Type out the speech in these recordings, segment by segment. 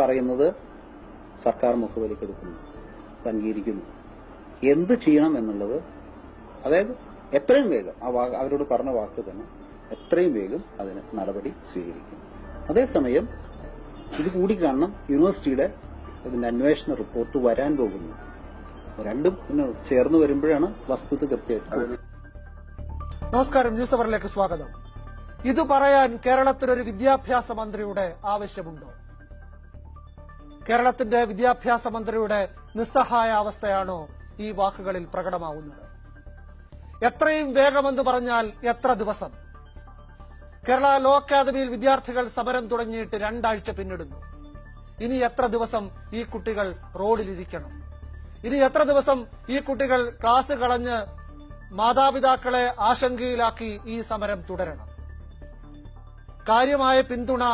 പറയുന്നത് സർക്കാർ മുഖവിലേക്കെടുക്കുന്നു അംഗീകരിക്കുന്നു എന്ത് ചെയ്യണം എന്നുള്ളത് അതായത് എത്രയും വേഗം ആ അവരോട് പറഞ്ഞ വാക്ക് തന്നെ എത്രയും വേഗം അതിന് നടപടി സ്വീകരിക്കും. അതേസമയം ഇത് കൂടി കാണണം യൂണിവേഴ്സിറ്റിയുടെ ഇതിന്റെ അന്വേഷണ റിപ്പോർട്ട് വരാൻ പോകുന്നു. രണ്ടും പിന്നെ ചേർന്ന് വരുമ്പോഴാണ് വസ്തുത കൃത്യമായിട്ട് നമസ്കാരം ന്യൂസ് അവറിലേക്ക് സ്വാഗതം. ഇത് പറയാൻ കേരളത്തിലൊരു വിദ്യാഭ്യാസ മന്ത്രിയുടെ ആവശ്യമുണ്ടോ? കേരളത്തിന്റെ വിദ്യാഭ്യാസ മന്ത്രിയുടെ നിസ്സഹായ അവസ്ഥയാണോ ഈ വാക്കുകളിൽ പ്രകടമാവുന്നത് എത്രയും വേഗമെന്ന് പറഞ്ഞാൽ എത്ര ദിവസം? കേരള ലോ അക്കാദമിയിൽ വിദ്യാർത്ഥികൾ സമരം തുടങ്ങിയിട്ട് രണ്ടാഴ്ച പിന്നിടുന്നു. ഇനി എത്ര ദിവസം ഈ കുട്ടികൾ റോഡിലിരിക്കണം? ഇനി എത്ര ദിവസം ഈ കുട്ടികൾ ക്ലാസ് കളഞ്ഞ് മാതാപിതാക്കളെ ആശങ്കയിലാക്കി ഈ സമരം തുടരണം? കാര്യമായ പിന്തുണ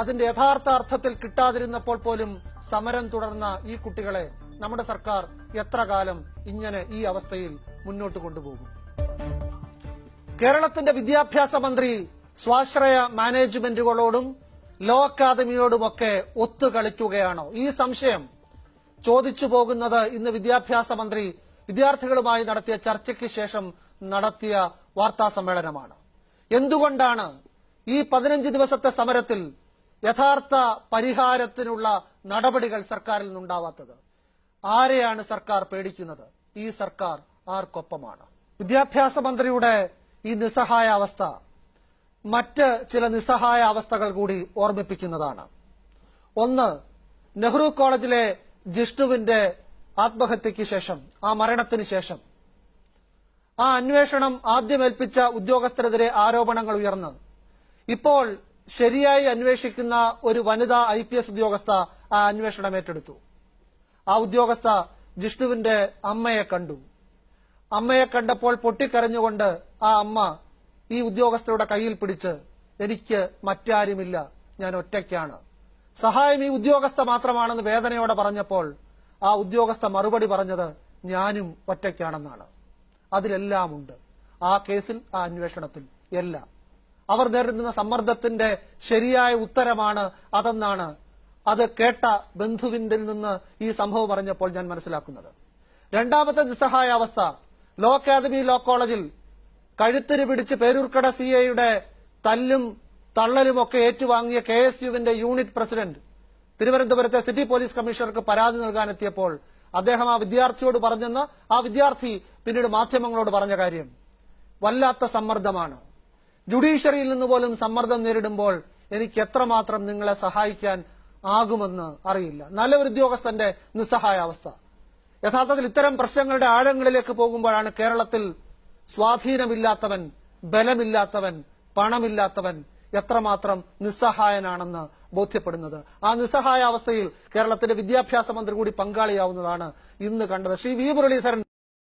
അതിന്റെ യഥാർത്ഥ അർത്ഥത്തിൽ കിട്ടാതിരുന്നപ്പോൾ പോലും സമരം തുടർന്ന ഈ കുട്ടികളെ നമ്മുടെ സർക്കാർ എത്ര കാലം ഇങ്ങനെ ഈ അവസ്ഥയിൽ മുന്നോട്ട് കൊണ്ടുപോകും? കേരളത്തിന്റെ വിദ്യാഭ്യാസ മന്ത്രി സ്വാശ്രയ മാനേജ്മെന്റുകളോടും ലോ അക്കാദമിയോടുമൊക്കെ ഒത്തുകളിക്കുകയാണോ? ഈ സംശയം ചോദിച്ചു പോകുന്നത് ഇന്ന് വിദ്യാഭ്യാസ മന്ത്രി വിദ്യാർത്ഥികളുമായി നടത്തിയ ചർച്ചയ്ക്ക് ശേഷം നടത്തിയ വാർത്താ സമ്മേളനമാണ്. എന്തുകൊണ്ടാണ് ഈ പതിനഞ്ച് ദിവസത്തെ സമരത്തിൽ യഥാർത്ഥ പരിഹാരത്തിനുള്ള നടപടികൾ സർക്കാരിൽ നിന്നുണ്ടാവാത്തത്. ആരെയാണ് സർക്കാർ പേടിക്കുന്നത്? ഈ സർക്കാർ ആർക്കൊപ്പമാണ്? വിദ്യാഭ്യാസ മന്ത്രിയുടെ ഈ നിസ്സഹായ അവസ്ഥ മറ്റ് ചില നിസ്സഹായ അവസ്ഥകൾ കൂടി ഓർമ്മിപ്പിക്കുന്നതാണ്. ഒന്ന് നെഹ്റു കോളേജിലെ ജിഷ്ണുവിന്റെ ആത്മഹത്യയ്ക്ക് ശേഷം ആ മരണത്തിന് ശേഷം ആ അന്വേഷണം ആദ്യം ഏൽപ്പിച്ച ഉദ്യോഗസ്ഥരെതിരെ ആരോപണങ്ങൾ ഉയർന്ന്. ഇപ്പോൾ ശരിയായി അന്വേഷിക്കുന്ന ഒരു വനിതാ ഐ പി എസ് ഉദ്യോഗസ്ഥ ആ അന്വേഷണം ഏറ്റെടുത്തു. ആ ഉദ്യോഗസ്ഥ ജിഷ്ണുവിന്റെ അമ്മയെ കണ്ടു. അമ്മയെ കണ്ടപ്പോൾ പൊട്ടിക്കരഞ്ഞുകൊണ്ട് ആ അമ്മ ഈ ഉദ്യോഗസ്ഥരുടെ കയ്യിൽ പിടിച്ച് എനിക്ക് മറ്റാരുമില്ല ഞാൻ ഒറ്റയ്ക്കാണ്. സഹായം ഈ ഉദ്യോഗസ്ഥ മാത്രമാണെന്ന് വേദനയോടെ പറഞ്ഞപ്പോൾ ആ ഉദ്യോഗസ്ഥ മറുപടി പറഞ്ഞത് ഞാനും ഒറ്റയ്ക്കാണെന്നാണ്. അതിലെല്ലാമുണ്ട്. ആ കേസിൽ ആ അന്വേഷണത്തിൽ എല്ലാം. അവർ നേരിടുന്ന സമ്മർദ്ദത്തിന്റെ ശരിയായ ഉത്തരമാണ് അതെന്നാണ്. അത് കേട്ട ബന്ധുവിന്റെ നിന്ന് ഈ സംഭവം പറഞ്ഞപ്പോൾ ഞാൻ മനസ്സിലാക്കുന്നത്. രണ്ടാമത്തെ നിസ്സഹായ അവസ്ഥ. ലോ അക്കാദമി ലോ കോളേജിൽ കഴുത്തിന് പിടിച്ച് പേരൂർക്കട സി എയുടെ തല്ലും തള്ളലുമൊക്കെ ഏറ്റുവാങ്ങിയ കെ എസ് യുവിന്റെ യൂണിറ്റ് പ്രസിഡന്റ് തിരുവനന്തപുരത്തെ സിറ്റി പോലീസ് കമ്മീഷണർക്ക് പരാതി നൽകാനെത്തിയപ്പോൾ അദ്ദേഹം ആ വിദ്യാർത്ഥിയോട് പറഞ്ഞെന്ന് ആ വിദ്യാർത്ഥി പിന്നീട് മാധ്യമങ്ങളോട് പറഞ്ഞ കാര്യം. വല്ലാത്ത സമ്മർദ്ദമാണ്. ജുഡീഷ്യറിയിൽ നിന്ന് പോലും സമ്മർദ്ദം നേരിടുമ്പോൾ എനിക്ക് എത്രമാത്രം നിങ്ങളെ സഹായിക്കാൻ ആകുമെന്ന് അറിയില്ല. നല്ല ഒരു ഉദ്യോഗസ്ഥന്റെ നിസ്സഹായാവസ്ഥ യഥാർത്ഥത്തിൽ ഇത്തരം പ്രശ്നങ്ങളുടെ ആഴങ്ങളിലേക്ക് പോകുമ്പോഴാണ് കേരളത്തിൽ സ്വാധീനമില്ലാത്തവൻ ബലമില്ലാത്തവൻ പണമില്ലാത്തവൻ എത്രമാത്രം നിസ്സഹായനാണെന്ന് ബോധ്യപ്പെടുന്നത്. ആ നിസ്സഹായാവസ്ഥയിൽ കേരളത്തിന്റെ വിദ്യാഭ്യാസ മന്ത്രി കൂടി പങ്കാളിയാവുന്നതാണ് ഇന്ന് കണ്ടത്. ശ്രീ വി മുരളീധരൻ